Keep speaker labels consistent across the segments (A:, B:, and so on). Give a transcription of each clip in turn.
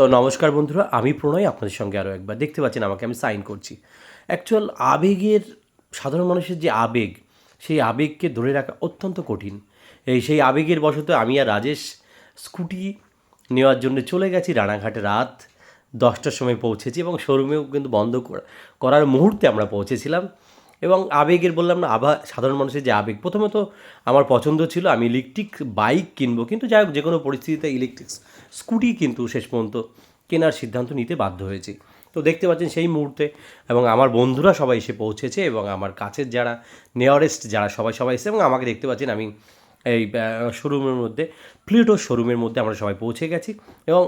A: তো নমস্কার বন্ধুরা, আমি প্রণয়, আপনাদের সঙ্গে আরও একবার। দেখতে পাচ্ছেন, আমাকে আমি সাইন করছি। অ্যাকচুয়াল আবেগের, সাধারণ মানুষের যে আবেগ, সেই আবেগকে ধরে রাখা অত্যন্ত কঠিন। এই সেই আবেগের বশত আমি আর রাজেশ স্কুটি নেওয়ার জন্য চলে গেছি। রানাঘাটে রাত দশটার সময় পৌঁছেছি এবং শোরুমেও কিন্তু বন্ধ করা- করার মুহূর্তে আমরা পৌঁছেছিলাম। এবং আবেগের বললাম না, আভা, সাধারণ মানুষের যে আবেগ। প্রথমত আমার পছন্দ ছিল আমি ইলেকট্রিক বাইক কিনবো, কিন্তু যাই হোক যে কোনো পরিস্থিতিতে ইলেকট্রিক স্কুটি কিন্তু শেষ পর্যন্ত কেনার সিদ্ধান্ত নিতে বাধ্য হয়েছি। তো দেখতে পাচ্ছেন সেই মুহূর্তে এবং আমার বন্ধুরা সবাই এসে পৌঁছেছে এবং আমার কাছের যারা নিয়ারেস্ট যারা সবাই সবাই এসেছে এবং আমাকে দেখতে পাচ্ছেন আমি এই শোরুমের মধ্যে প্লেটো শোরুমের মধ্যে আমরা সবাই পৌঁছে গেছি এবং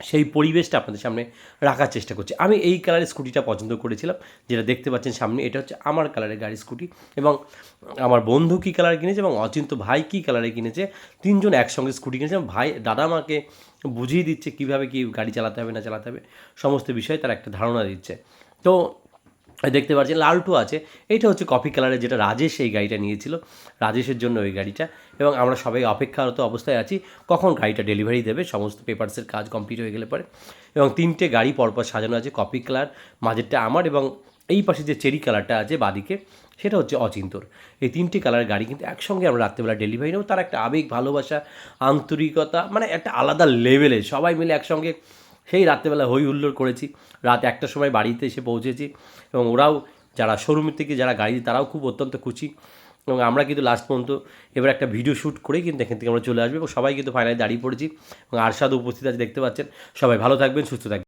A: সেই পরিবেশটা আপনাদের সামনে রাখার চেষ্টা করছি। আমি এই কালারের স্কুটিটা পছন্দ করেছিলাম, যেটা দেখতে পাচ্ছেন সামনে, এটা হচ্ছে আমার কালারের গাড়ি স্কুটি এবং আমার বন্ধু কী কালার কিনেছে এবং অচিন্ত ভাই কী কালারে কিনেছে, তিনজন একসঙ্গে স্কুটি কিনেছে ভাই, দাদা মাকে বুঝিয়ে দিচ্ছে কীভাবে কী গাড়ি চালাতে হবে, না চালাতে হবে, সমস্ত বিষয়ে তার একটা ধারণা দিচ্ছে। তো দেখতে পাচ্ছেন লালটু আছে। এইটা হচ্ছে কফি কালারের যেটা রাজেশ এই গাড়িটা নিয়েছিল। রাজেশের জন্য ওই গাড়িটা। এবং আমরা সবাই অপেক্ষারত অবস্থায় আছি, কখন গাড়িটা ডেলিভারি দেবে, সমস্ত পেপারসের কাজ কমপ্লিট হয়ে গেলে পরে। এবং তিনটে গাড়ি পরপর সাজানো আছে, কফি কালার, মাঝেরটা আমার এবং এই পাশে যে চেরি কালারটা আছে বাদিকে, সেটা হচ্ছে অচিন্তর। এই তিনটি কালারের গাড়ি কিন্তু একসঙ্গে আমরা রাত্রেবেলা ডেলিভারি নেব। তার একটা আবেগ, ভালোবাসা, আন্তরিকতা মানে একটা আলাদা লেভেলে সবাই মিলে একসঙ্গে সেই রাত্রেবেলা হই হুল্লোড় করেছি। রাত একটার সময় বাড়িতে এসে পৌঁছেছি এবং ওরাও যারা শোরুম থেকে যারা গাড়ি তারাও খুব অত্যন্ত খুশি এবং আমরা কিন্তু লাস্ট পর্যন্ত এবার একটা ভিডিও শ্যুট করেই কিন্তু এখান থেকে আমরা চলে আসব এবং সবাই কিন্তু ফাইনালি দাঁড়িয়ে পড়েছি এবং আরশাদ উপস্থিত আছে, দেখতে পাচ্ছেন। সবাই ভালো থাকবেন, সুস্থ থাকবেন।